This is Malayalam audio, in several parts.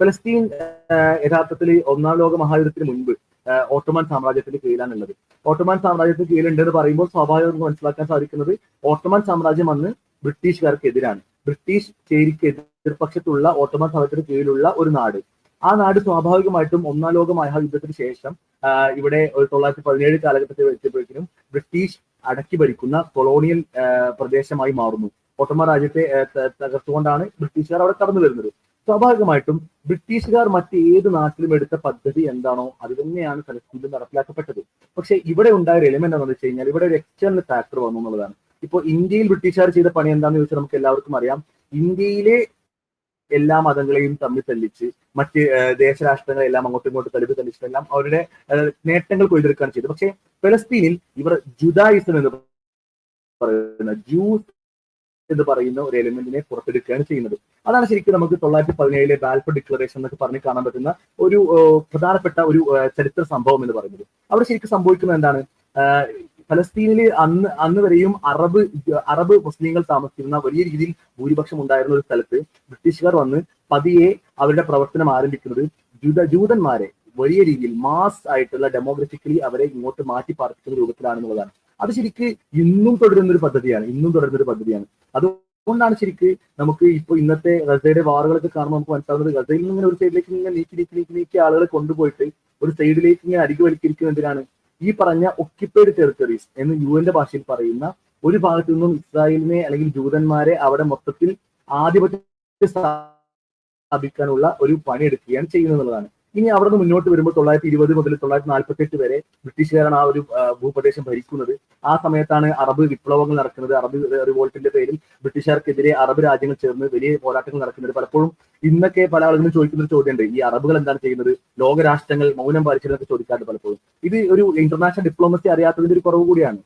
ഫലസ്തീൻ യഥാർത്ഥത്തിൽ ഒന്നാം ലോക മഹായുദ്ധത്തിന് മുൻപ് ഓട്ടോമാൻ സാമ്രാജ്യത്തിന്റെ കീഴിലാണുള്ളത്. ഓട്ടോമാൻ സാമ്രാജ്യത്തിന് കീഴിലുണ്ട് എന്ന് പറയുമ്പോൾ സ്വാഭാവികമായും മനസ്സിലാക്കാൻ സാധിക്കുന്നത് ഓട്ടോമാൻ സാമ്രാജ്യം അന്ന് ബ്രിട്ടീഷുകാർക്കെതിരാണ്. ബ്രിട്ടീഷ് ചേരിക്ക് എതിർപക്ഷത്തുള്ള ഓട്ടോമാൻ സാമ്രാജ്യത്തിന് കീഴിലുള്ള ഒരു നാട്. ആ നാട് സ്വാഭാവികമായിട്ടും ഒന്നാം ലോക മഹായുദ്ധത്തിന് ശേഷം ഇവിടെ ഒരു തൊള്ളായിരത്തി പതിനേഴ് കാലഘട്ടത്തിൽ എത്തിയപ്പോഴേക്കും ബ്രിട്ടീഷ് അടക്കി ഭരിക്കുന്ന കൊളോണിയൽ പ്രദേശമായി മാറുന്നു. ഓട്ടോമൻ രാജ്യത്തെ തകർത്തുകൊണ്ടാണ് ബ്രിട്ടീഷുകാർ അവിടെ കടന്നു വരുന്നത് സ്വാഭാവികമായിട്ടും ബ്രിട്ടീഷുകാർ ഏത് നാട്ടിലും എടുത്ത പദ്ധതി എന്താണോ അത് തന്നെയാണ് ഫലസ്തീനിൽ നടപ്പിലാക്കപ്പെട്ടത്. പക്ഷെ ഇവിടെ ഉണ്ടായ ഒരു എലിമെന്റ് എന്താണെന്ന് വെച്ച് കഴിഞ്ഞാൽ ഇവിടെ ഒരു എക്സ്റ്റേണൽ ഫാക്ടർ വന്നു എന്നുള്ളതാണ്. ഇപ്പോൾ ഇന്ത്യയിൽ ബ്രിട്ടീഷുകാർ ചെയ്ത പണി എന്താണെന്ന് ചോദിച്ചാൽ നമുക്ക് എല്ലാവർക്കും അറിയാം. ഇന്ത്യയിലെ എല്ലാ മതങ്ങളെയും തമ്മിൽ തല്ലിച്ച് മറ്റ് ദേശരാഷ്ട്രങ്ങളെല്ലാം അങ്ങോട്ടും ഇങ്ങോട്ടും തല്ലിപ്പ് തല്ലിച്ചിട്ടെല്ലാം അവരുടെ നേട്ടങ്ങൾ കൊയ്തെടുക്കുകയാണ് ചെയ്തത്. പക്ഷേ ഫലസ്തീനിൽ ഇവർ ജുദായിസം എന്ന് പറയുന്ന ജൂസ് എന്ന് പറയുന്ന ഒരു എലിമെന്റിനെ പുറത്തെടുക്കുകയാണ് ചെയ്യുന്നത്. അതാണ് ശരിക്കും നമുക്ക് തൊള്ളായിരത്തി പതിനേഴിലെ ബാൽഫോർ ഡിക്ലറേഷൻ എന്നൊക്കെ പറഞ്ഞ് കാണാൻ പറ്റുന്ന ഒരു പ്രധാനപ്പെട്ട ഒരു ചരിത്ര സംഭവം എന്ന് പറയുന്നത്. അവിടെ ശരിക്കും സംഭവിക്കുന്നത് എന്താണ്? ഫലസ്തീനിൽ അന്ന് അന്ന് വരെയും അറബ് അറബ് മുസ്ലിങ്ങൾ താമസിക്കുന്ന വലിയ രീതിയിൽ ഭൂരിപക്ഷം ഉണ്ടായിരുന്ന ഒരു സ്ഥലത്ത് ബ്രിട്ടീഷുകാർ വന്ന് പതിയെ അവരുടെ പ്രവർത്തനം ആരംഭിക്കുന്നത് ജൂത ജൂതന്മാരെ വലിയ രീതിയിൽ മാസ് ആയിട്ടുള്ള ഡെമോഗ്രഫിക്കലി അവരെ ഇങ്ങോട്ട് മാറ്റി പാർപ്പിക്കുന്ന രൂപത്തിലാണെന്നുള്ളതാണ്. അത് ശരിക്ക് ഇന്നും തുടരുന്ന ഒരു പദ്ധതിയാണ് ഇന്നും തുടരുന്ന ഒരു പദ്ധതിയാണ് അതുകൊണ്ടാണ് ശരിക്ക് നമുക്ക് ഇപ്പൊ ഇന്നത്തെ ഗസയുടെ വാറുകളൊക്കെ കാണുമ്പോൾ നമുക്ക് മനസ്സിലാവുന്നത് ഗസയിൽ നിന്ന് ഒരു സൈഡിലേക്ക് ഇങ്ങനെ നീക്കി നീക്കി നീക്കി നീക്കി ആളുകളെ കൊണ്ടുപോയിട്ട് ഒരു സൈഡിലേക്ക് ഇങ്ങനെ അരികു വലിക്കിരിക്കുന്നത് എന്തിനാണ്? ഈ പറഞ്ഞ ഒക്കിപ്പേഡ് ടെറിട്ടറീസ് എന്ന് യു എന്റെ ഭാഷയിൽ പറയുന്ന ഒരു ഭാഗത്തു നിന്നും ഇസ്രായേലിനെ അല്ലെങ്കിൽ ജൂതന്മാരെ അവിടെ മൊത്തത്തിൽ ആധിപത്യ സ്ഥാപിക്കാനുള്ള ഒരു പണിയെടുക്കുകയാണ് ചെയ്യുന്നത് എന്നുള്ളതാണ്. ഇനി അവിടെ നിന്ന് മുന്നോട്ട് വരുമ്പോൾ തൊള്ളായിരത്തി ഇരുപത് മുതൽ തൊള്ളായിരത്തി നാൽപ്പത്തി എട്ട് വരെ ബ്രിട്ടീഷുകാരാണ് ആ ഒരു ഭൂപ്രദേശം ഭരിക്കുന്നത്. ആ സമയത്താണ് അറബ് വിപ്ലവങ്ങൾ നടക്കുന്നത്. അറബ് റിവോൾട്ടിന്റെ പേരിൽ ബ്രിട്ടീഷുകാർക്കെതിരെ അറബ് രാജ്യങ്ങൾ ചേർന്ന് വലിയ പോരാട്ടങ്ങൾ നടക്കുന്നത് പലപ്പോഴും ഇന്നൊക്കെ പല ആളുകളും ചോദിക്കുന്ന ഒരു ചോദ്യമുണ്ട്. ഈ അറബുകൾ എന്താണ് ചെയ്യുന്നത്? ലോകരാഷ്ട്രങ്ങൾ മൗനം പാലിച്ചതെന്നൊക്കെ ചോദിക്കാറുണ്ട് പലപ്പോഴും. ഇത് ഒരു ഇന്റർനാഷണൽ ഡിപ്ലോമസി അറിയാത്തതിന്റെ ഒരു കുറവ് കൂടിയാണ്.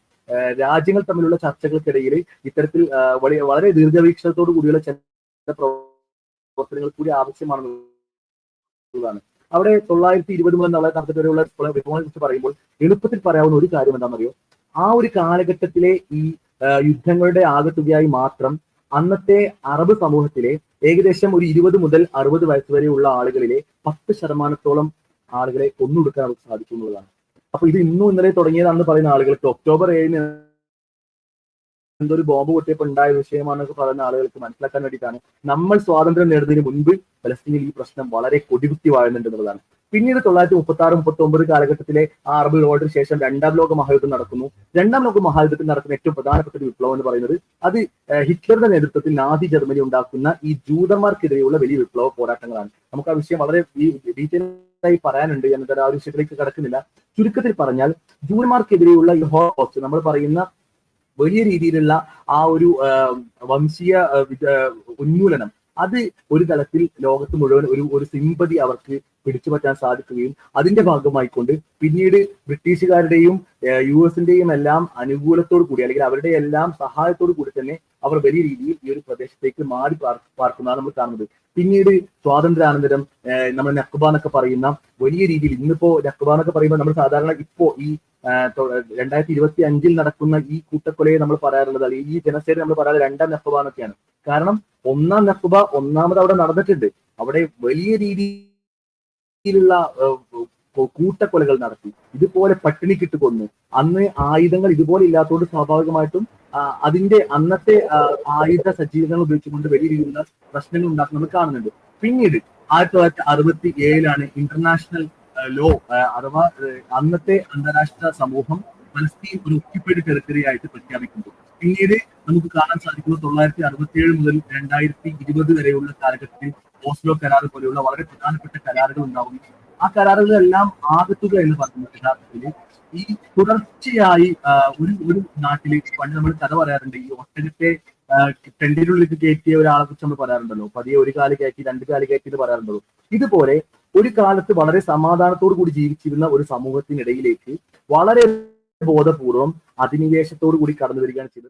രാജ്യങ്ങൾ തമ്മിലുള്ള ചർച്ചകൾക്കിടയിൽ ഇത്തരത്തിൽ വളരെ ദീർഘവീക്ഷണത്തോടു കൂടിയുള്ള ചില പ്രവർത്തനങ്ങൾ കൂടി ആവശ്യമാണെന്നുള്ളതാണ്. അവിടെ തൊള്ളായിരത്തി ഇരുപത് മുതൽ നാളെ നടത്തിട്ട് വരെയുള്ള വിഭവങ്ങളെ കുറിച്ച് പറയുമ്പോൾ എളുപ്പത്തിൽ പറയാവുന്ന ഒരു കാര്യം എന്താണെന്നറിയോ? ആ ഒരു കാലഘട്ടത്തിലെ ഈ യുദ്ധങ്ങളുടെ ആകത്തുകയായി മാത്രം അന്നത്തെ അറബ് സമൂഹത്തിലെ ഏകദേശം ഒരു ഇരുപത് മുതൽ അറുപത് വയസ്സ് വരെയുള്ള ആളുകളിലെ പത്ത് ശതമാനത്തോളം ആളുകളെ കൊന്നൊടുക്കാൻ അവർക്ക് സാധിക്കുന്നുള്ളതാണ് അപ്പൊ ഇത് ഇന്നും ഇന്നലെ തുടങ്ങിയതാണെന്ന് പറയുന്ന ആളുകൾക്ക് ഒക്ടോബർ ഏഴിന് എന്തൊരു ബോംബ് പൊട്ടിയപ്പോൾ ഉണ്ടായ വിഷയമാണെന്നൊക്കെ പറയുന്ന ആളുകൾക്ക് മനസ്സിലാക്കാൻ വേണ്ടിയിട്ടാണ് നമ്മൾ സ്വാതന്ത്ര്യം നേടുന്നതിന് മുൻപ് ഫലസ്തീനിൽ ഈ പ്രശ്നം വളരെ കൊടികുത്തി വാഴുന്നുണ്ട് എന്നുള്ളതാണ്. പിന്നീട് തൊള്ളായിരത്തി മുപ്പത്തി ആറ് മുപ്പത്തി ഒമ്പത് കാലഘട്ടത്തിലെ ആ അറബ് റിവോൾട്ടിന് ശേഷം രണ്ടാം ലോക മഹായുദ്ധം നടക്കുന്നു. രണ്ടാം ലോക മഹായുദ്ധത്തിൽ നടക്കുന്ന ഏറ്റവും പ്രധാനപ്പെട്ട ഒരു വിപ്ലവം എന്ന് പറയുന്നത് അത് ഹിറ്റ്ലറുടെ നേതൃത്വത്തിൽ നാദി ജർമ്മനി ഉണ്ടാക്കുന്ന ഈ ജൂതന്മാർക്കെതിരെയുള്ള വലിയ വിപ്ലവ പോരാട്ടങ്ങളാണ്. നമുക്ക് ആ വിഷയം വളരെ ഡീറ്റെയിൽ ആയി പറയാനുണ്ട്. എന്നത് ആ ഒരു വിഷയത്തിലേക്ക് കടക്കുന്നില്ല. ചുരുക്കത്തിൽ പറഞ്ഞാൽ ജൂതന്മാർക്കെതിരെയുള്ള ഈ ഹോളോസ്റ്റ് നമ്മൾ പറയുന്ന വലിയ രീതിയിലുള്ള ആ ഒരു വംശീയ ഉന്മൂലനം. അത് ഒരു തലത്തിൽ ലോകത്ത് മുഴുവൻ ഒരു ഒരു സിമ്പതി അവർക്ക് പിടിച്ചു പറ്റാൻ സാധിക്കുകയും അതിന്റെ ഭാഗമായിക്കൊണ്ട് പിന്നീട് ബ്രിട്ടീഷുകാരുടെയും യു എസിന്റെയും എല്ലാം അനുകൂലത്തോടു കൂടി അല്ലെങ്കിൽ അവരുടെ എല്ലാം സഹായത്തോടു കൂടി തന്നെ അവർ വലിയ രീതിയിൽ ഈ ഒരു പ്രദേശത്തേക്ക് മാറി പാർക്കുന്നതാണ് നമ്മൾ കാണുന്നത്. പിന്നീട് സ്വാതന്ത്ര്യാനന്തരം നമ്മൾ നക്കുബ എന്നൊക്കെ പറയുന്ന വലിയ രീതിയിൽ ഇന്നിപ്പോ നക്കുബ എന്നൊക്കെ പറയുമ്പോൾ നമ്മൾ സാധാരണ ഇപ്പോ ഈ രണ്ടായിരത്തി ഇരുപത്തി അഞ്ചിൽ നടക്കുന്ന ഈ കൂട്ടക്കൊലയെ നമ്മൾ പറയാറുള്ളത് അല്ലെങ്കിൽ ഈ ജനസേന നമ്മൾ പറയാറ് രണ്ടാം നക്കുബ എന്നൊക്കെയാണ് കാരണം ഒന്നാം നക്കുബ ഒന്നാമത് അവിടെ നടന്നിട്ടുണ്ട്. അവിടെ വലിയ രീതിയിലുള്ള കൂട്ടക്കൊലകൾ നടത്തി. ഇതുപോലെ പട്ടിണിക്കിട്ട് കൊന്നു. അന്ന് ആയുധങ്ങൾ ഇതുപോലെ ഇല്ലാത്തതുകൊണ്ട് സ്വാഭാവികമായിട്ടും അതിന്റെ അന്നത്തെ ആയുധ സജ്ജീകരണങ്ങൾ ഉപയോഗിച്ചുകൊണ്ട് വലിയ രീതിയിലുള്ള പ്രശ്നങ്ങൾ ഉണ്ടാക്കുന്നത് കാണുന്നുണ്ട്. പിന്നീട് ആയിരത്തി തൊള്ളായിരത്തി അറുപത്തി ഏഴിലാണ് ഇന്റർനാഷണൽ ലോ അഥവാ അന്നത്തെ അന്താരാഷ്ട്ര സമൂഹം പലസ്തീൻ ഒരു ഒക്യുപ്പൈഡ് ടെറിട്ടറി ആയിട്ട് പ്രഖ്യാപിക്കുന്നു. പിന്നീട് നമുക്ക് കാണാൻ സാധിക്കുന്നത് തൊള്ളായിരത്തി അറുപത്തി ഏഴ് മുതൽ രണ്ടായിരത്തി ഇരുപത് വരെയുള്ള കാലഘട്ടത്തിൽ ഓസ്ലോ കരാർ പോലെയുള്ള വളരെ പ്രധാനപ്പെട്ട കരാറുകൾ ഉണ്ടാവുന്നു ആ കരാറുകളെല്ലാം ആകത്തുക എന്ന് പറയുന്നത് യഥാർത്ഥത്തിൽ ഈ തുടർച്ചയായി ഒരു ഒരു നാട്ടിൽ പണ്ട് നമ്മൾ കഥ പറയാറുണ്ട് ഈ ഒട്ടകത്തെ ടെന്റിനുള്ളിലേക്ക് കയറ്റിയ ഒരാളെ കുറിച്ച് നമ്മൾ പറയാറുണ്ടല്ലോ. പതിയെ ഒരു കാൽ കയറ്റി രണ്ട് കാൽ കയറ്റി എന്ന് പറയാറുണ്ടല്ലോ. ഇതുപോലെ ഒരു കാലത്ത് വളരെ സമാധാനത്തോടു കൂടി ജീവിച്ചിരുന്ന ഒരു സമൂഹത്തിനിടയിലേക്ക് വളരെ ബോധപൂർവം അധിനിവേശത്തോടു കൂടി കടന്നു വരികയാണ് ചെയ്തത്.